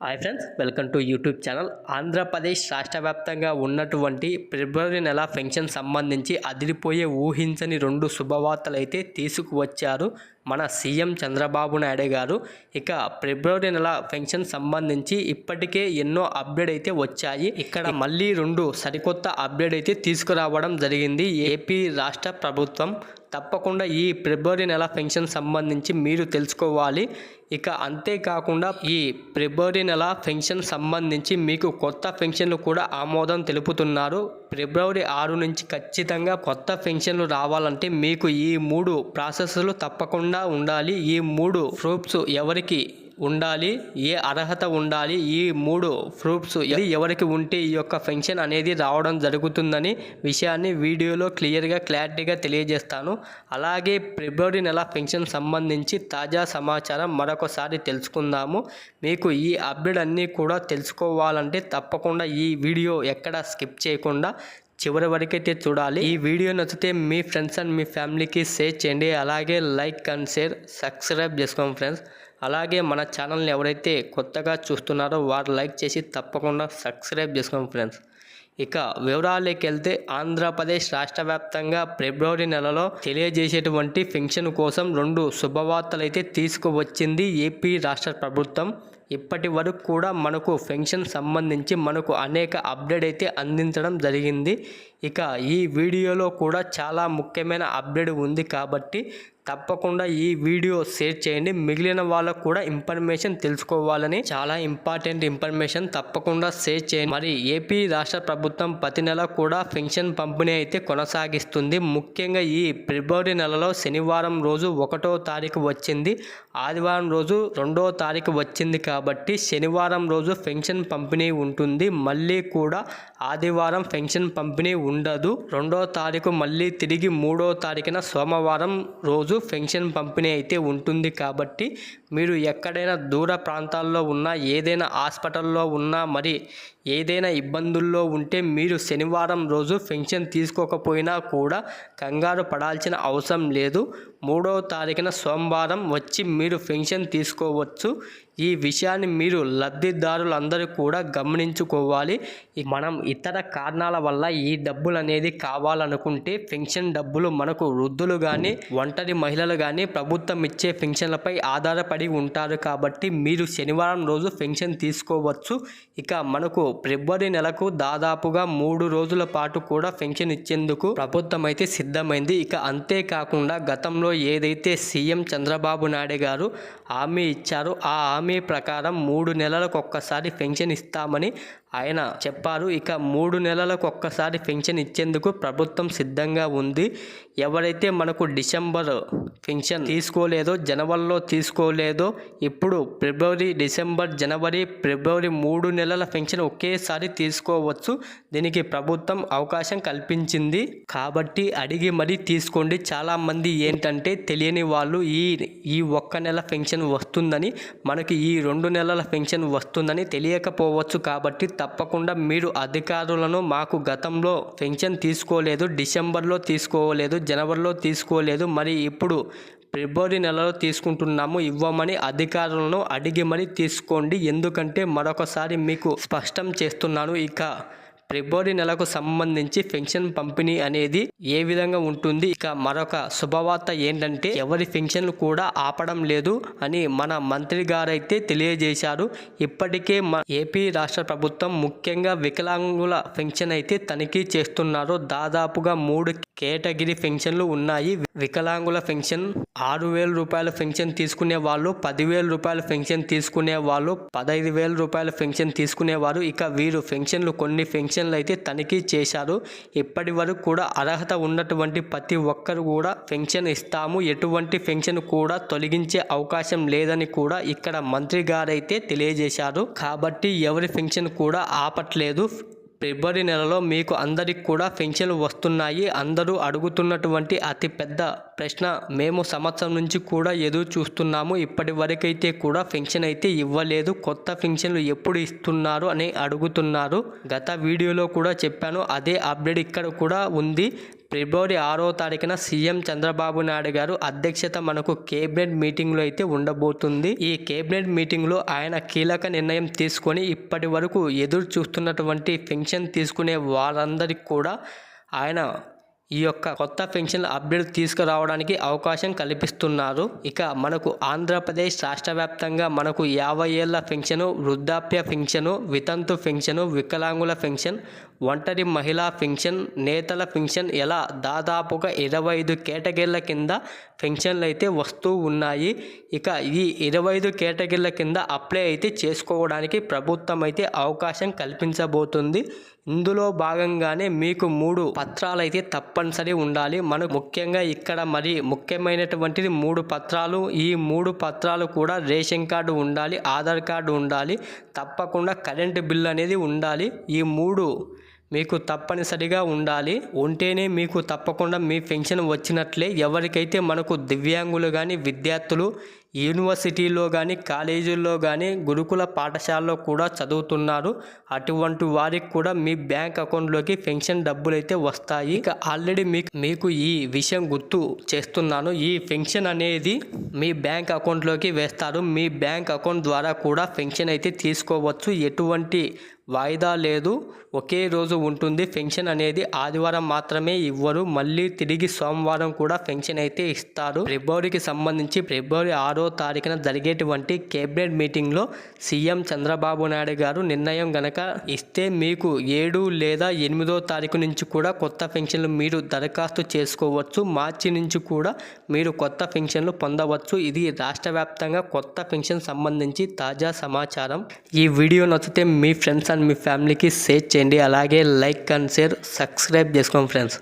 Hi friends welcome to YouTube channel. Andhra Pradesh రాష్ట్ర వ్యాప్తంగా ఉన్నటువంటి ఫిబ్రవరి నెల పెన్షన్ సంబంధించి అదిరిపోయే ఊహించని రెండు శుభవార్తలు అయితే తీసుకువచ్చారు. మన సీఎం చంద్రబాబు నాయుడు గారు. ఇక ఫిబ్రవరి నెల పెన్షన్ సంబంధించి ఇప్పటికే ఎన్నో అప్డేట్ అయితే వచ్చాయి. ఇక్కడ మళ్ళీ రెండు సరికొత్త అప్డేట్ అయితే తీసుకురావడం జరిగింది. ఏపీ రాష్ట్ర ప్రభుత్వం తప్పకుండా ఈ ఫిబ్రవరి నెల పెన్షన్ సంబంధించి మీరు తెలుసుకోవాలి. ఇక అంతేకాకుండా ఈ ఫిబ్రవరి నెల పెన్షన్ సంబంధించి మీకు కొత్త పెన్షన్లు కూడా ఆమోదం తెలుపుతున్నారు. ఫిబ్రవరి ఆరు నుంచి ఖచ్చితంగా కొత్త పెన్షన్లు రావాలంటే మీకు ఈ మూడు ప్రాసెస్లు తప్పకుండా ఉండాలి. ఈ మూడు ప్రూఫ్స్ ఎవరికి ఉండాలి ఏ అర్హత ఉండాలి ఈ మూడు ప్రూఫ్స్ ఎవరికి ఉంటే ఈ యొక్క పెన్షన్ అనేది రావడం జరుగుతుందని విషయాన్ని వీడియోలో క్లియర్గా క్లారిటీగా తెలియజేస్తాను. అలాగే ఫిబ్రవరి నెల పెన్షన్ సంబంధించి తాజా సమాచారం మరొకసారి తెలుసుకుందాము. మీకు ఈ అప్డేట్ అన్నీ కూడా తెలుసుకోవాలంటే తప్పకుండా ఈ వీడియో ఎక్కడ స్కిప్ చేయకుండా చివరి వరకైతే చూడాలి. ఈ వీడియో నచ్చితే మీ ఫ్రెండ్స్ అండ్ మీ ఫ్యామిలీకి షేర్ చేయండి. అలాగే లైక్ అండ్ షేర్ సబ్స్క్రైబ్ చేసుకోండి ఫ్రెండ్స్. అలాగే మన ఛానల్ని ఎవరైతే కొత్తగా చూస్తున్నారో వారు లైక్ చేసి తప్పకుండా సబ్స్క్రైబ్ చేసుకోండి ఫ్రెండ్స్. ఇక వివరాలకి వెళ్తే ఆంధ్రప్రదేశ్ రాష్ట్ర వ్యాప్తంగా ఫిబ్రవరి నెలలో తెలియజేసేటువంటి పెన్షన్ కోసం రెండు శుభవార్తలు అయితే తీసుకువచ్చింది ఏపీ రాష్ట్ర ప్రభుత్వం. ఇప్పటి వరకు కూడా మనకు పెన్షన్ సంబంధించి మనకు అనేక అప్డేట్ అయితే అందించడం జరిగింది. ఇక ఈ వీడియోలో కూడా చాలా ముఖ్యమైన అప్డేట్ ఉంది కాబట్టి తప్పకుండా ఈ వీడియో షేర్ చేయండి. మిగిలిన వాళ్ళకు కూడా ఇన్ఫర్మేషన్ తెలుసుకోవాలని చాలా ఇంపార్టెంట్ ఇన్ఫర్మేషన్ తప్పకుండా షేర్ చేయండి. మరి ఏపీ రాష్ట్ర ప్రభుత్వం ప్రతి నెల కూడా పెన్షన్ పంపిణీ అయితే కొనసాగిస్తుంది. ముఖ్యంగా ఈ ఫిబ్రవరి నెలలో శనివారం రోజు ఒకటో తారీఖు వచ్చింది. ఆదివారం రోజు రెండో తారీఖు వచ్చింది కాబట్టి కాబట్టి శనివారం రోజు పెన్షన్ పంపిణీ ఉంటుంది. మళ్ళీ కూడా ఆదివారం పెన్షన్ పంపిణీ ఉండదు. రెండో తారీఖు మళ్ళీ తిరిగి మూడో తారీఖున సోమవారం రోజు పెన్షన్ పంపిణీ అయితే ఉంటుంది. కాబట్టి మీరు ఎక్కడైనా దూర ప్రాంతాల్లో ఉన్నా ఏదైనా హాస్పిటల్లో ఉన్నా మరి ఏదైనా ఇబ్బందుల్లో ఉంటే మీరు శనివారం రోజు పెన్షన్ తీసుకోకపోయినా కూడా కంగారు పడాల్సిన అవసరం లేదు. మూడవ తారీఖున సోమవారం వచ్చి మీరు పెన్షన్ తీసుకోవచ్చు. ఈ విషయాన్ని మీరు లబ్ధిదారులందరూ కూడా గమనించుకోవాలి. మనం ఇతర కారణాల వల్ల ఈ డబ్బులు అనేది కావాలనుకుంటే పెన్షన్ డబ్బులు మనకు వృద్ధులు కానీ ఒంటరి మహిళలు కానీ ప్రభుత్వం ఇచ్చే పెన్షన్లపై ఆధారపడి ఉంటారు కాబట్టి మీరు శనివారం రోజు పెన్షన్ తీసుకోవచ్చు. ఇక మనకు ఫిబ్రవరి నెలకు దాదాపుగా మూడు రోజుల పాటు కూడా పెన్షన్ ఇచ్చేందుకు ప్రభుత్వం అయితే సిద్ధమైంది. ఇక అంతేకాకుండా గతంలో ఏదైతే సీఎం చంద్రబాబు నాయుడు గారు హామీ ఇచ్చారో ఆ హామీ ప్రకారం మూడు నెలలకు ఒక్కసారి పెన్షన్ ఇస్తామని ఆయన చెప్పారు. ఇక మూడు నెలలకు ఒక్కసారి పెన్షన్ ఇచ్చేందుకు ప్రభుత్వం సిద్ధంగా ఉంది. ఎవరైతే మనకు డిసెంబర్ పెన్షన్ తీసుకోలేదో జనవరిలో తీసుకోలేదో ఇప్పుడు ఫిబ్రవరి డిసెంబర్ జనవరి ఫిబ్రవరి మూడు నెలల పెన్షన్ ఒకేసారి తీసుకోవచ్చు. దీనికి ప్రభుత్వం అవకాశం కల్పించింది. కాబట్టి అడిగి మరీ తీసుకోండి. చాలామంది ఏంటంటే తెలియని వాళ్ళు ఈ ఈ ఒక్క నెల పెన్షన్ వస్తుందని మనకి ఈ రెండు నెలల పెన్షన్ వస్తుందని తెలియకపోవచ్చు కాబట్టి తప్పకుండా మీరు అధికారులను మాకు గతంలో పెన్షన్ తీసుకోలేదు డిసెంబర్లో తీసుకోలేదు జనవరిలో తీసుకోలేదు మరి ఇప్పుడు ఫిబ్రవరి నెలలో తీసుకుంటున్నాము ఇవ్వమని అధికారులను అడిగి మరి తీసుకోండి. ఎందుకంటే మరొకసారి మీకు స్పష్టం చేస్తున్నాను. ఇక ఫిబ్రవరి నెలకు సంబంధించి పెన్షన్ పంపిణీ అనేది ఏ విధంగా ఉంటుంది? ఇక మరొక శుభవార్త ఏంటంటే ఎవరి పెన్షన్లు కూడా ఆపడం లేదు అని మన మంత్రి గారైతే తెలియజేశారు. ఇప్పటికే మన ఏపీ రాష్ట్ర ప్రభుత్వం ముఖ్యంగా వికలాంగుల పెన్షన్ అయితే తనిఖీ చేస్తున్నారు. దాదాపుగా మూడు కేటగిరీ పెన్షన్లు ఉన్నాయి. వికలాంగుల పెన్షన్ ఆరు వేల రూపాయల పెన్షన్ తీసుకునే వాళ్ళు పదివేల రూపాయల పెన్షన్ తీసుకునే వాళ్ళు పదహైదు వేల రూపాయల పెన్షన్ తీసుకునేవారు. ఇక వీరు పెన్షన్లు కొన్ని పెన్షన్ పెన్షన్లు అయితే తనిఖీ చేశారు. ఇప్పటి వరకు కూడా అర్హత ఉన్నటువంటి ప్రతి ఒక్కరు కూడా పెన్షన్ ఇస్తాము. ఎటువంటి పెన్షన్ కూడా తొలగించే అవకాశం లేదని కూడా ఇక్కడ మంత్రి గారైతే తెలియజేశారు. కాబట్టి ఎవరి పెన్షన్ కూడా ఆపట్లేదు. ఫిబ్రవరి నెలలో మీకు అందరికి కూడా పెన్షన్లు వస్తున్నాయి. అందరూ అడుగుతున్నటువంటి అతిపెద్ద ప్రశ్న మేము సంవత్సరం నుంచి కూడా ఎదురు చూస్తున్నాము. ఇప్పటి వరకైతే కూడా పెన్షన్ అయితే ఇవ్వలేదు. కొత్త పెన్షన్లు ఎప్పుడు ఇస్తున్నారు అని అడుగుతున్నారు. గత వీడియోలో కూడా చెప్పాను. అదే అప్డేట్ ఇక్కడ కూడా ఉంది. ఫిబ్రవరి ఆరో తారీఖున సీఎం చంద్రబాబు నాయుడు గారు అధ్యక్షత మనకు కేబినెట్ మీటింగ్లో అయితే ఉండబోతుంది. ఈ కేబినెట్ మీటింగ్లో ఆయన కీలక నిర్ణయం తీసుకొని ఇప్పటి వరకు ఎదురు చూస్తున్నటువంటి పెన్షన్ తీసుకునే వారందరికీ కూడా ఆయన ఈ యొక్క కొత్త పెన్షన్ అప్డేట్ తీసుకురావడానికి అవకాశం కల్పిస్తున్నారు. ఇక మనకు ఆంధ్రప్రదేశ్ రాష్ట్ర వ్యాప్తంగా మనకు యాభై ఏళ్ళ పెన్షను వృద్ధాప్య పెన్షను వితంతు పెన్షను వికలాంగుల పెన్షన్ ఒంటరి మహిళా పెన్షన్ నేతల పెన్షన్ ఎలా దాదాపుగా ఇరవై ఐదు కేటగిరీల కింద పెన్షన్లు అయితే వస్తూ ఉన్నాయి. ఇక ఈ ఇరవై ఐదు కేటగిరీల కింద అప్లై అయితే చేసుకోవడానికి ప్రభుత్వం అయితే అవకాశం కల్పించబోతుంది. ఇందులో భాగంగానే మీకు మూడు పత్రాలు అయితే తప్పనిసరి ఉండాలి. మనకు ముఖ్యంగా ఇక్కడ మరి ముఖ్యమైనటువంటిది మూడు పత్రాలు. ఈ మూడు పత్రాలు కూడా రేషన్ కార్డు ఉండాలి ఆధార్ కార్డు ఉండాలి. తప్పకుండా కరెంటు బిల్ అనేది ఉండాలి. ఈ మూడు మీకు తప్పనిసరిగా ఉండాలి. ఉంటేనే మీకు తప్పకుండా మీ పెన్షన్ వచ్చినట్లే. ఎవరికైతే మనకు దివ్యాంగులు కానీ విద్యార్థులు యూనివర్సిటీలో కానీ కాలేజీల్లో కానీ గురుకుల పాఠశాలలో కూడా చదువుతున్నారు. అటువంటి వారికి కూడా మీ బ్యాంక్ అకౌంట్లోకి పెన్షన్ డబ్బులు అయితే వస్తాయి. ఇక ఆల్రెడీ మీకు మీకు ఈ విషయం గుర్తు చేస్తున్నాను. ఈ పెన్షన్ అనేది మీ బ్యాంక్ అకౌంట్లోకి వేస్తారు. మీ బ్యాంక్ అకౌంట్ ద్వారా కూడా పెన్షన్ అయితే తీసుకోవచ్చు. ఎటువంటి వాయిదా లేదు. ఒకే రోజు ఉంటుంది. పెన్షన్ అనేది ఆదివారం మాత్రమే ఇవ్వరు. మళ్ళీ తిరిగి సోమవారం కూడా పెన్షన్ అయితే ఇస్తారు. ఫిబ్రవరికి సంబంధించి ఫిబ్రవరి ఆరు ఆరో తారీఖున జరిగేటువంటి కేబినెట్ మీటింగ్లో సీఎం చంద్రబాబు నాయుడు గారు నిర్ణయం గనక ఇస్తే మీకు ఏడు లేదా ఎనిమిదో తారీఖు నుంచి కూడా కొత్త పెన్షన్లు మీరు దరఖాస్తు చేసుకోవచ్చు. మార్చి నుంచి కూడా మీరు కొత్త పెన్షన్లు పొందవచ్చు. ఇది రాష్ట్ర వ్యాప్తంగా కొత్త పెన్షన్ సంబంధించి తాజా సమాచారం. ఈ వీడియో నచ్చితే మీ ఫ్రెండ్స్ అండ్ మీ ఫ్యామిలీకి షేర్ చేయండి. అలాగే లైక్ అండ్ షేర్ సబ్స్క్రైబ్ చేసుకోండి ఫ్రెండ్స్.